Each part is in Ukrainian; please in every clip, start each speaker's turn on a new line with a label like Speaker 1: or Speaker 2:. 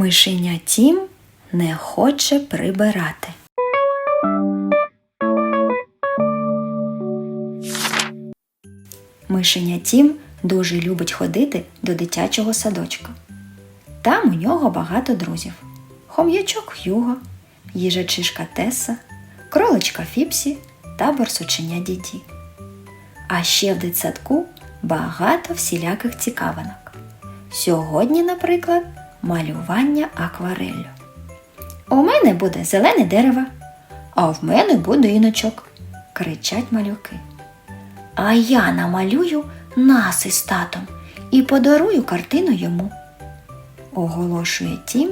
Speaker 1: Мишеня Тім не хоче прибирати. Мишеня Тім дуже любить ходити до дитячого садочка. Там у нього багато друзів: хом'ячок Х'юго, їжачишка Теса, кроличка Фіпсі та борсученя Діді. А ще в дитсадку багато всіляких цікавинок. Сьогодні, наприклад, малювання аквареллю. У мене буде зелене дерево, а в мене будиночок, кричать малюки. А я намалюю нас із татом і подарую картину йому. Оголошує тім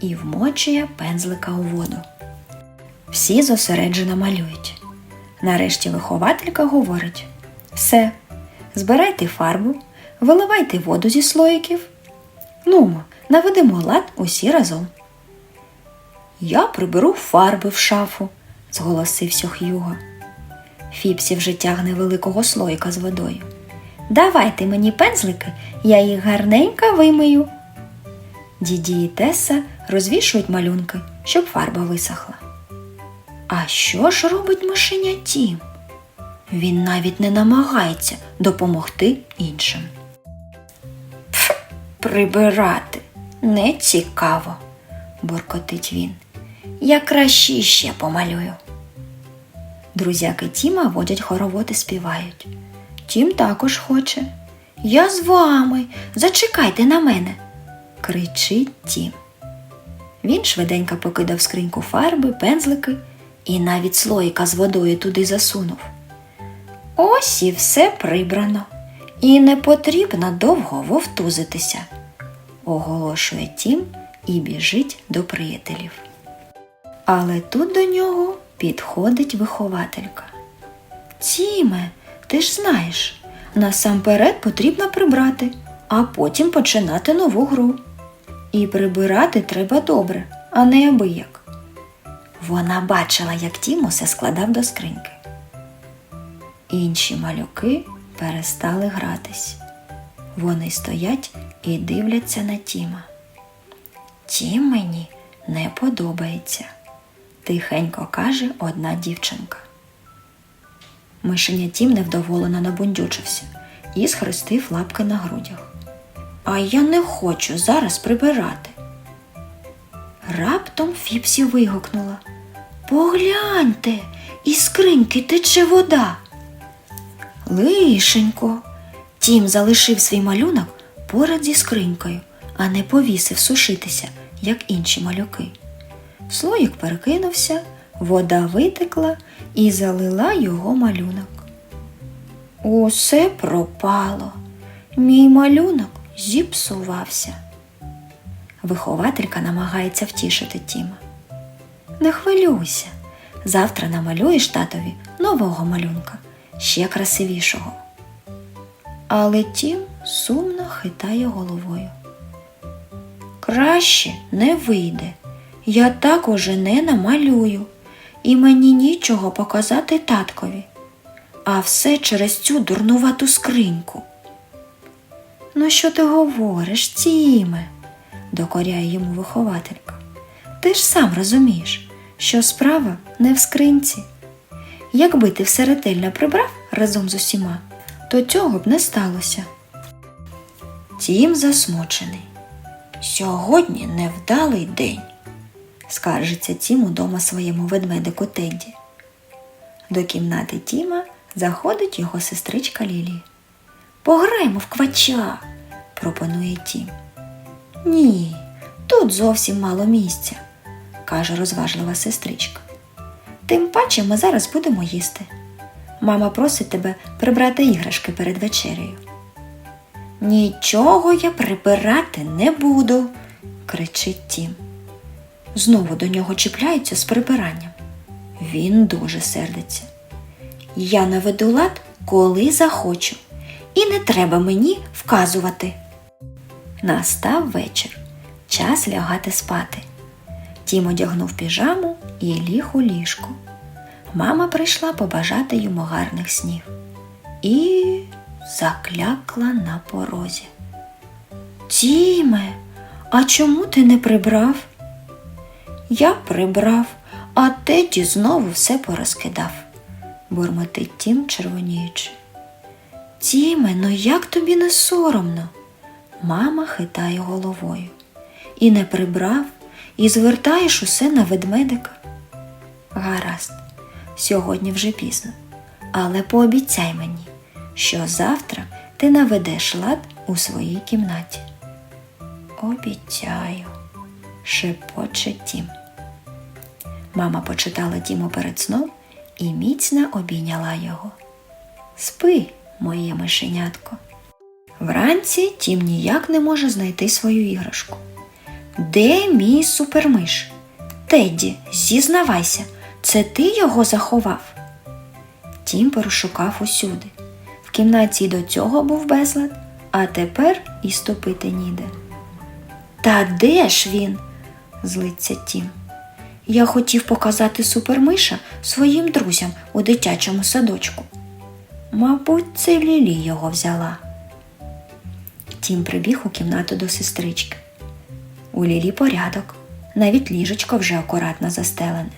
Speaker 1: і вмочує пензлика у воду. Всі зосереджено малюють. Нарешті вихователька говорить: все, збирайте фарбу, виливайте воду зі слоїків. Нумо, наведемо лад усі разом. Я приберу фарби в шафу, зголосився Х'юго. Фіпсі вже тягне великого слоїка з водою. Давайте мені пензлики, я їх гарненько вимию. Діді і Теса розвішують малюнки, щоб фарба висохла. А що ж робить мишеня Тім? Він навіть не намагається допомогти іншим. Прибирати не цікаво, буркотить він. Я краще ще помалюю. Друзяки Тіма водять хоровод і співають. Тім також хоче. Я з вами, зачекайте на мене, кричить Тім. Він швиденько покидав скриньку фарби, пензлики і навіть слоїка з водою туди засунув. Ось і все прибрано, і не потрібно довго вовтузитися, оголошує Тім і біжить до приятелів. Але тут до нього підходить вихователька. Тіме, ти ж знаєш, насамперед потрібно прибрати, а потім починати нову гру. І прибирати треба добре, а не абияк. Вона бачила, як Тім усе складав до скриньки. Інші малюки перестали гратись. Вони стоять і дивляться на Тіма. Тім мені не подобається, тихенько каже одна дівчинка. Мишеня Тім невдоволено набундючився і схрестив лапки на грудях. А я не хочу зараз прибирати. Раптом Фіпсі вигукнула Погляньте, із скриньки тече вода. Лишенько. Тім залишив свій малюнок поряд зі скринькою, а не повісив сушитися, як інші малюки. Слоїк перекинувся, вода витекла і залила його малюнок. Усе пропало. Мій малюнок зіпсувався. Вихователька намагається втішити Тіма. Не хвилюйся, завтра намалюєш татові нового малюнка, ще красивішого. Але Тім сумно хитає головою. Краще не вийде. Я так уже не намалюю, і мені нічого показати таткові, а все через цю дурнувату скриньку. Ну, що ти говориш, Тіме? докоряє йому вихователька. Ти ж сам розумієш, що справа не в скринці. Якби ти все ретельно прибрав разом з усіма, то цього б не сталося. Тім засмучений. Сьогодні невдалий день, скаржиться Тім удома своєму ведмедику Тедді. До кімнати Тіма заходить його сестричка Лілі. Пограємо в квача, пропонує Тім. Ні, тут зовсім мало місця, каже розважлива сестричка. Тим паче ми зараз будемо їсти. Мама просить тебе прибрати іграшки перед вечерею. Нічого я прибирати не буду, кричить Тім. Знову до нього чіпляються з прибиранням. Він дуже сердиться. Я наведу лад, коли захочу, і не треба мені вказувати. Настав вечір. Час лягати спати. Тім одягнув піжаму і ліг у ліжко. Мама прийшла побажати йому гарних снів і заклякла на порозі. Тіме, а чому ти не прибрав? Я прибрав, а Теді знову все порозкидав, бурмотить Тім, червоніючи. Тіме, ну як тобі не соромно? Мама хитає головою. І не прибрав, і звертаєш усе на ведмедика. Гаразд, сьогодні вже пізно, але пообіцяй мені, що завтра ти наведеш лад у своїй кімнаті. Обіцяю, шепоче Тім. Мама почитала Тіму перед сном і міцно обійняла його. Спи, моє мишенятко. Вранці Тім ніяк не може знайти свою іграшку. Де мій супермиш? Тедді, зізнавайся, це ти його заховав? Тім перешукав усюди. В кімнаті до цього був безлад, а тепер і ступити ніде. Та де ж він? злиться Тім. Я хотів показати супермиша своїм друзям у дитячому садочку. Мабуть, це Лілі його взяла. Тім прибіг у кімнату до сестрички. У Лілі порядок, навіть ліжечко вже акуратно застелене.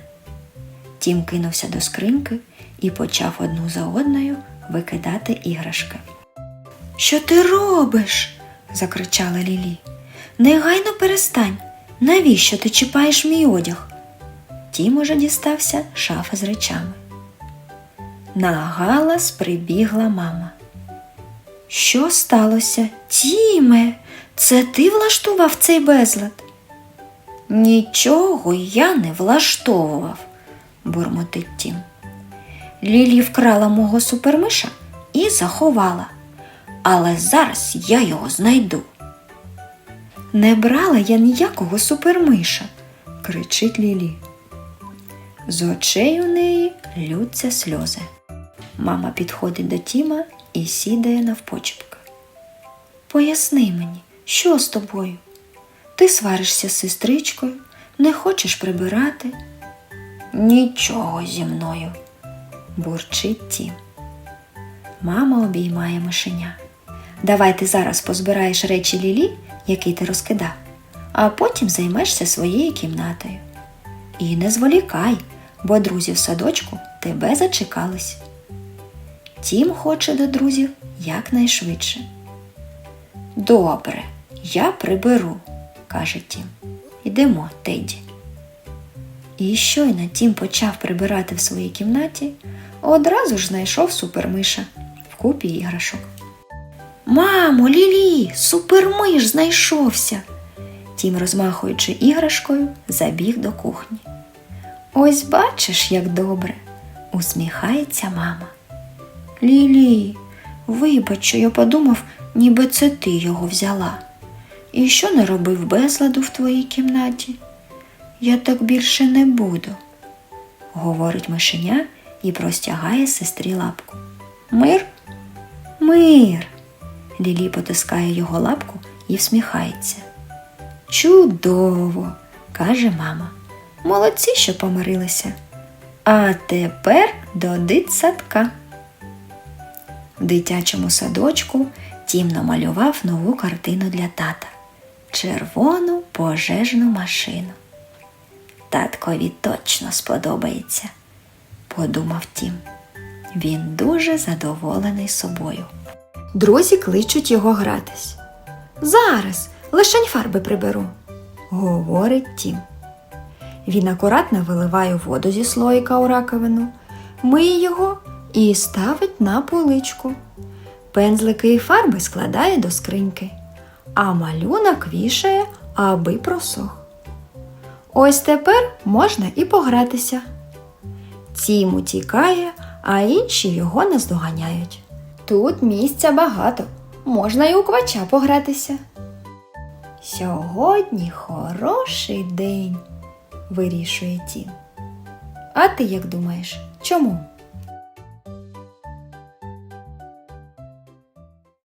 Speaker 1: Тім кинувся до скриньки і почав одну за одною викидати іграшки. Що ти робиш? закричала Лілі. Негайно перестань. Навіщо ти чіпаєш мій одяг? Тім уже дістався шафи з речами. На галас прибігла мама. Що сталося? Тіме, це ти влаштував цей безлад? Нічого я не влаштовував, бурмотить Тім. Лілі вкрала мого супермиша і заховала, але зараз я його знайду. Не брала я ніякого супермиша, кричить Лілі. З очей у неї лються сльози. Мама підходить до Тіма і сідає навпочепки. Поясни мені, що з тобою? Ти сваришся з сестричкою, не хочеш прибирати? Нічого зі мною, бурчить Тім. Мама обіймає мишеня. Давай ти зараз позбираєш речі Лілі, які ти розкидав, а потім займешся своєю кімнатою. І не зволікай, бо друзі в садочку тебе зачекались. Тім хоче до друзів якнайшвидше. Добре, я приберу, каже Тім. Йдемо, Теді. І щойно Тім почав прибирати в своїй кімнаті, одразу ж знайшов супермиша в купі іграшок. Мамо, Лілі, супермиш знайшовся. Тім, розмахуючи іграшкою, забіг до кухні. Ось бачиш, як добре, усміхається мама. Лілі, вибач, що я подумав, ніби це ти його взяла. І що не робив безладу в твоїй кімнаті? Я так більше не буду, говорить мишеня і простягає сестрі лапку. Мир? Мир. Лілі потискає його лапку і всміхається. Чудово, каже мама. Молодці, що помирилися. А тепер до дитсадка. В дитячому садочку Тім намалював нову картину для тата червону пожежну машину. Таткові точно сподобається, подумав Тім. Він дуже задоволений собою. Друзі кличуть його гратись. Зараз лишень фарби приберу, говорить Тім. Він акуратно виливає воду зі слоїка у раковину, миє його і ставить на поличку. Пензлики і фарби складає до скриньки, а малюнок вішає, аби просох. Ось тепер можна і погратися. Тім утікає, а інші його наздоганяють. Тут місця багато, можна і у квача погратися. Сьогодні хороший день, вирішує Тім. А ти як думаєш, чому?